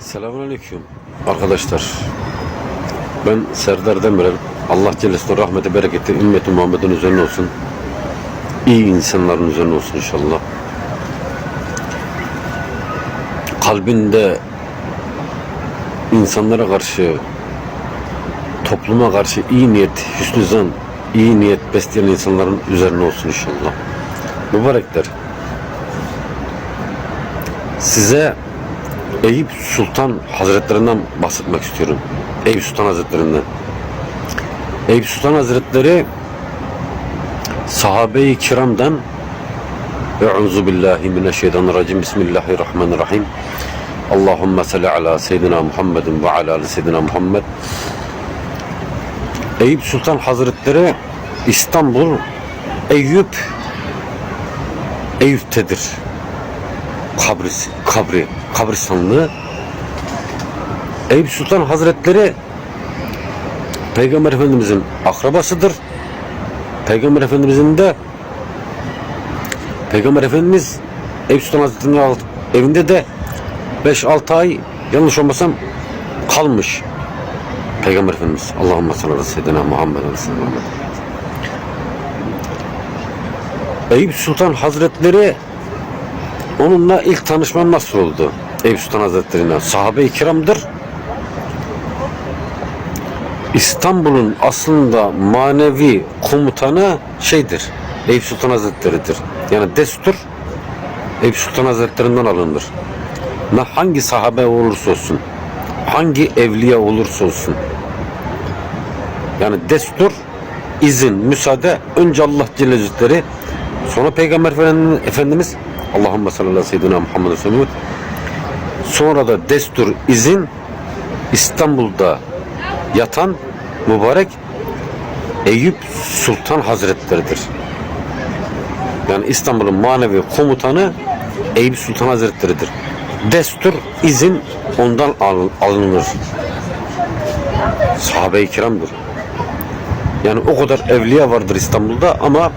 Selamünaleyküm arkadaşlar. Ben Serdar Demirel. Allah Celle Celaluhu rahmeti bereketi ümmeti Muhammed'in üzerine olsun. İyi insanların üzerine olsun inşallah. Kalbinde insanlara karşı topluma karşı iyi niyet, hüsnü zan, iyi niyet besleyen insanların üzerine olsun inşallah. Mübarekler. Size Eyüp Sultan Hazretlerinden bahsetmek istiyorum. Eyüp Sultan Hazretlerinden. Eyüp Sultan Hazretleri sahabe-i kiramdan Euzu billahi mineşşeytanirracim. Bismillahirrahmanirrahim. Allahumme salli ala seyyidina Muhammedin ve ala ali seyyidina Muhammed. Eyüp Sultan Hazretleri İstanbul Eyüp Eyüp'tedir. Kabris, kabri, kabristanlığı. Eyüp Sultan Hazretleri Peygamber Efendimizin akrabasıdır. Peygamber Efendimizin de Peygamber Efendimiz Eyüp Sultan Hazretleri'nin evinde de 5-6 ay yanlış olmasam kalmış. Peygamber Efendimiz Allahümme salli ala seyyidina Muhammed ve. Eyüp Sultan Hazretleri onunla ilk tanışma nasıl oldu? Eyüp Sultan Hazretleri'yle sahabe-i kiramdır. İstanbul'un aslında manevi komutanı şeydir. Eyüp Sultan Hazretleri'dir. Yani destur Eyüp Sultan Hazretleri'nden alınır. Ne hangi sahabe olursa olsun, hangi evliya olursa olsun. Yani destur, izin, müsaade önce Allah Celle Celaluhu sonra Peygamber Efendimiz Allahümme sallallahu seyyidina Muhammed sellem. sonra da destur, izin İstanbul'da yatan mübarek Eyüp Sultan Hazretleri'dir. Yani İstanbul'un manevi komutanı Eyüp Sultan Hazretleri'dir. Destur, izin ondan al- alınır. Sahabe-i kiramdır. Yani o kadar evliya vardır İstanbul'da ama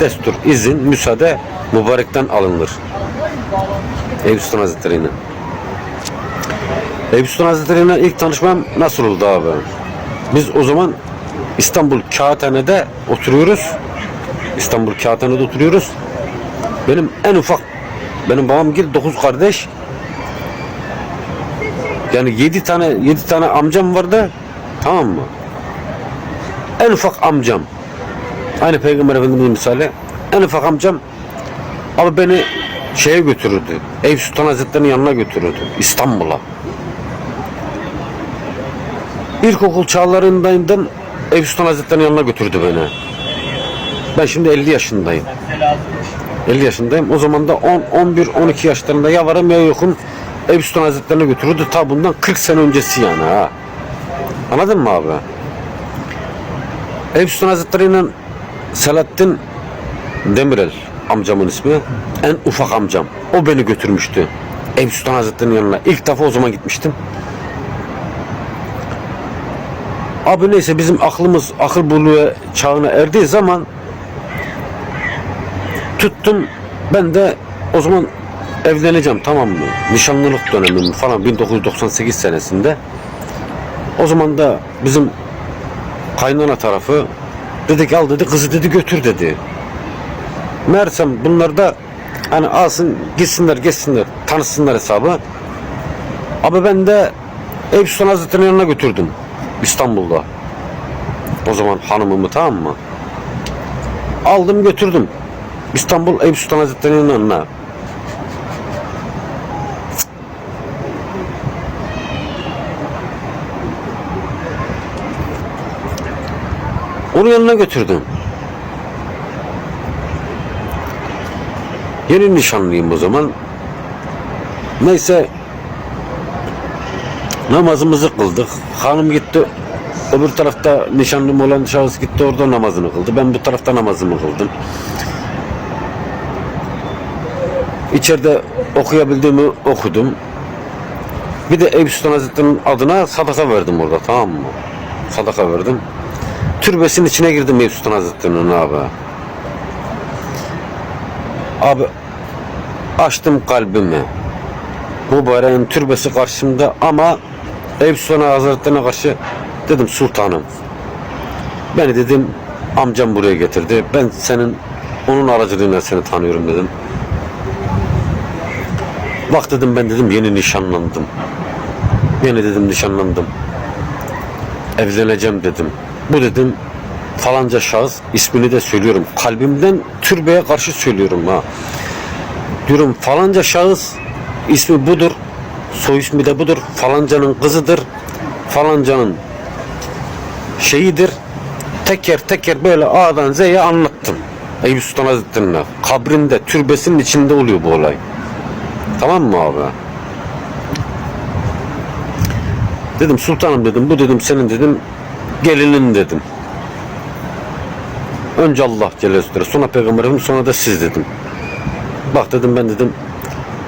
destur, izin, müsaade mübarekten alınır. Eyüp Sultan Hazretleri'yle. Eyüp Sultan Hazretleri'yle ilk tanışmam nasıl oldu abi? Biz o zaman İstanbul Kağıthane'de oturuyoruz. İstanbul Kağıthane'de oturuyoruz. Benim en ufak benim babam gibi dokuz kardeş. Yani yedi tane yedi tane amcam vardı. Tamam mı? En ufak amcam. Aynı Peygamber Efendimiz'in misali. En ufak amcam abi beni şeye götürürdü. Eyüp Sultan Hazretleri'nin yanına götürürdü. İstanbul'a. İlkokul çağlarındaydım. Eyüp Sultan Hazretleri'nin yanına götürdü beni. Ben şimdi 50 yaşındayım. 50 yaşındayım. O zaman da 10, 11, 12 yaşlarında ya varım ya yokum Eyüp Sultan Hazretleri'ne götürürdü. Ta bundan 40 sene öncesi yani ha. Anladın mı abi? Eyüp Sultan Hazretleri'yle Selahattin Demirel amcamın ismi. En ufak amcam. O beni götürmüştü. Eyüp Sultan Hazretleri'nin yanına. İlk defa o zaman gitmiştim. Abi neyse bizim aklımız akıl buluğu çağına erdiği zaman tuttum ben de o zaman evleneceğim tamam mı? Nişanlılık dönemim falan 1998 senesinde. O zaman da bizim kaynana tarafı dedi ki al dedi kızı dedi götür dedi. Meğersem bunlar da hani alsın gitsinler geçsinler tanışsınlar hesabı. Abi ben de Eyüp Sultan Hazretleri'nin yanına götürdüm. İstanbul'da. O zaman hanımımı tamam mı? Aldım götürdüm. İstanbul Eyüp Sultan Hazretleri'nin yanına. Onun yanına götürdüm. Yeni nişanlıyım o zaman. Neyse namazımızı kıldık. Hanım gitti öbür tarafta nişanlım olan şahıs gitti orada namazını kıldı. Ben bu tarafta namazımı kıldım. İçeride okuyabildiğimi okudum. Bir de Eyüp Sultan Hazretleri'nin adına sadaka verdim orada tamam mı? Sadaka verdim. Türbesinin içine girdim Eyüp Sultan Hazretleri'nin abi. Abi açtım kalbimi. mübareğin türbesi karşımda ama Eyüp Sultan Hazretlerine karşı dedim sultanım. Beni dedim amcam buraya getirdi. Ben senin onun aracılığıyla seni tanıyorum dedim. Bak dedim ben dedim yeni nişanlandım. Yeni dedim nişanlandım. Evleneceğim dedim. Bu dedim falanca şahıs ismini de söylüyorum. Kalbimden türbeye karşı söylüyorum ha. Diyorum falanca şahıs ismi budur. Soy ismi de budur. Falancanın kızıdır. Falancanın şeyidir. Teker teker böyle A'dan Z'ye anlattım. Eyüp Sultan Hazretleri'ne. Kabrinde, türbesinin içinde oluyor bu olay. Tamam mı abi? Dedim sultanım dedim bu dedim senin dedim gelinin dedim. Önce Allah Celle Celaluhu, sonra Peygamber Efendimiz sonra da siz dedim. Bak dedim ben dedim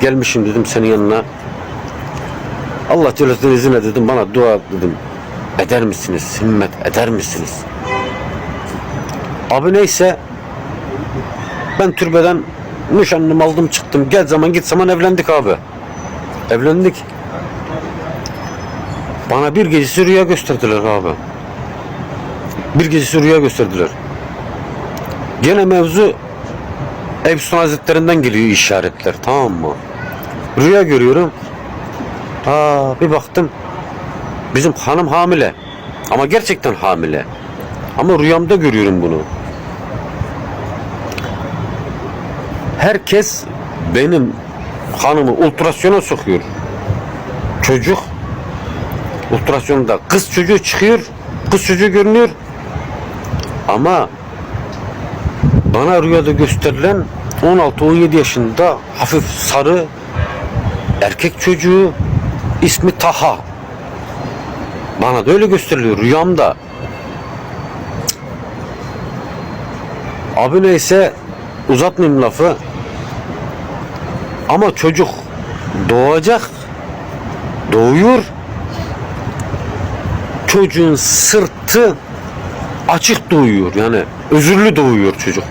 gelmişim dedim senin yanına. Allah Celle Celaluhu izniyle dedim bana dua dedim. Eder misiniz? Himmet eder misiniz? Abi neyse ben türbeden nişanlımı aldım çıktım. Gel zaman git zaman evlendik abi. Evlendik. Bana bir gecesi rüya gösterdiler abi. Bir gecesi rüya gösterdiler. Gene mevzu Sultan Hazretlerinden geliyor işaretler tamam mı? Rüya görüyorum. Aa, bir baktım bizim hanım hamile. Ama gerçekten hamile. Ama rüyamda görüyorum bunu. Herkes benim hanımı ultrasyona sokuyor. Çocuk ultrasyonda kız çocuğu çıkıyor. Kız çocuğu görünüyor. Ama bana rüyada gösterilen 16-17 yaşında hafif sarı erkek çocuğu ismi Taha. Bana da öyle gösteriliyor rüyamda. Abi neyse uzatmayayım lafı. Ama çocuk doğacak. Doğuyor. Çocuğun sırtı açık doğuyor. Yani özürlü doğuyor çocuk.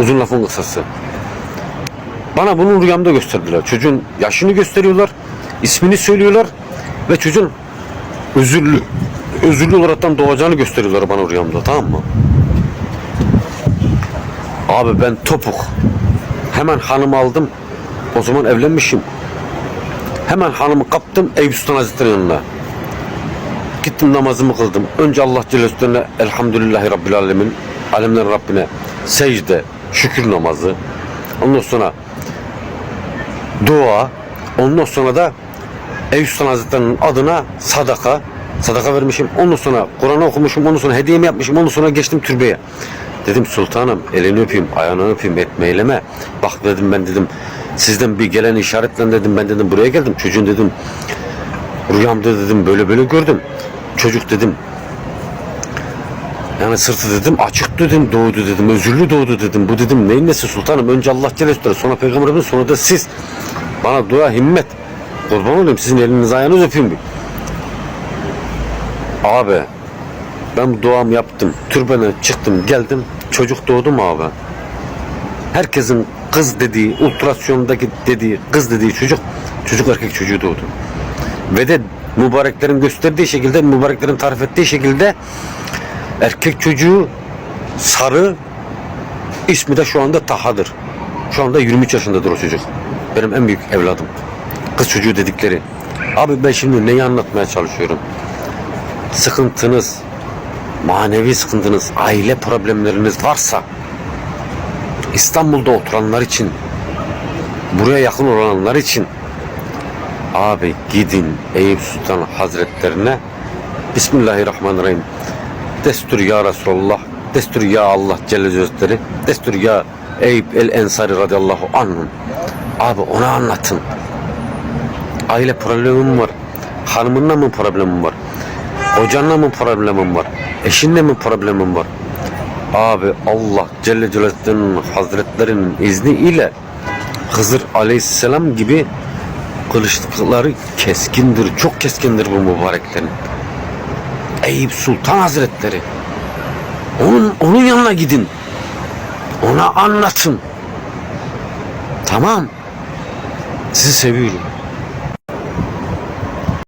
Uzun lafın kısası. Bana bunu rüyamda gösterdiler. Çocuğun yaşını gösteriyorlar. ismini söylüyorlar. Ve çocuğun özürlü özürlü olaraktan doğacağını gösteriyorlar bana rüyamda tamam mı? Abi ben topuk. Hemen hanımı aldım. O zaman evlenmişim. Hemen hanımı kaptım Eyüp Sultan Hazretleri'nin yanına. Gittim namazımı kıldım. Önce Allah Celle Celaluhu'na Elhamdülillahi Rabbil Alemin. Alemlerin Rabbine secde, şükür namazı. Ondan sonra dua. Ondan sonra da Eyüp Sultan Hazretleri'nin adına sadaka. Sadaka vermişim. Ondan sonra Kur'an'ı okumuşum. Ondan sonra hediyemi yapmışım. Ondan sonra geçtim türbeye. Dedim sultanım elini öpeyim, ayağını öpeyim, etme eyleme. Bak dedim ben dedim sizden bir gelen işaretle dedim ben dedim buraya geldim. Çocuğun dedim rüyamda dedim böyle böyle gördüm. Çocuk dedim yani sırtı dedim açık dedim doğdu dedim özürlü doğdu dedim. Bu dedim neyin nesi sultanım önce Allah Celle sonra peygamberimiz sonra da siz. Bana dua himmet. Kurban olayım sizin eliniz ayağınız öpeyim bir. Abi ben bu duamı yaptım. Türbene çıktım geldim. Çocuk doğdu mu abi? Herkesin kız dediği, ultrasyondaki dediği, kız dediği çocuk, çocuk erkek çocuğu doğdu. Ve de mübareklerin gösterdiği şekilde, mübareklerin tarif ettiği şekilde erkek çocuğu sarı ismi de şu anda Taha'dır. Şu anda 23 yaşındadır o çocuk. Benim en büyük evladım. Kız çocuğu dedikleri. Abi ben şimdi neyi anlatmaya çalışıyorum? Sıkıntınız, manevi sıkıntınız, aile problemleriniz varsa İstanbul'da oturanlar için buraya yakın olanlar için abi gidin Eyüp Sultan Hazretlerine Bismillahirrahmanirrahim Destur ya Resulullah Destur ya Allah Celle Celaluhu Destur ya Eyüp el Ensari radıyallahu anhum abi ona anlatın aile problemim var hanımınla mı problemim var Kocanla mı problemin var? Eşinle mi problemin var? Abi Allah Celle Celaluhu'nun Hazretlerinin izni ile Hızır Aleyhisselam gibi kılıçları keskindir. Çok keskindir bu mübareklerin. Eyüp Sultan Hazretleri. Onun, onun yanına gidin. Ona anlatın. Tamam. Sizi seviyorum.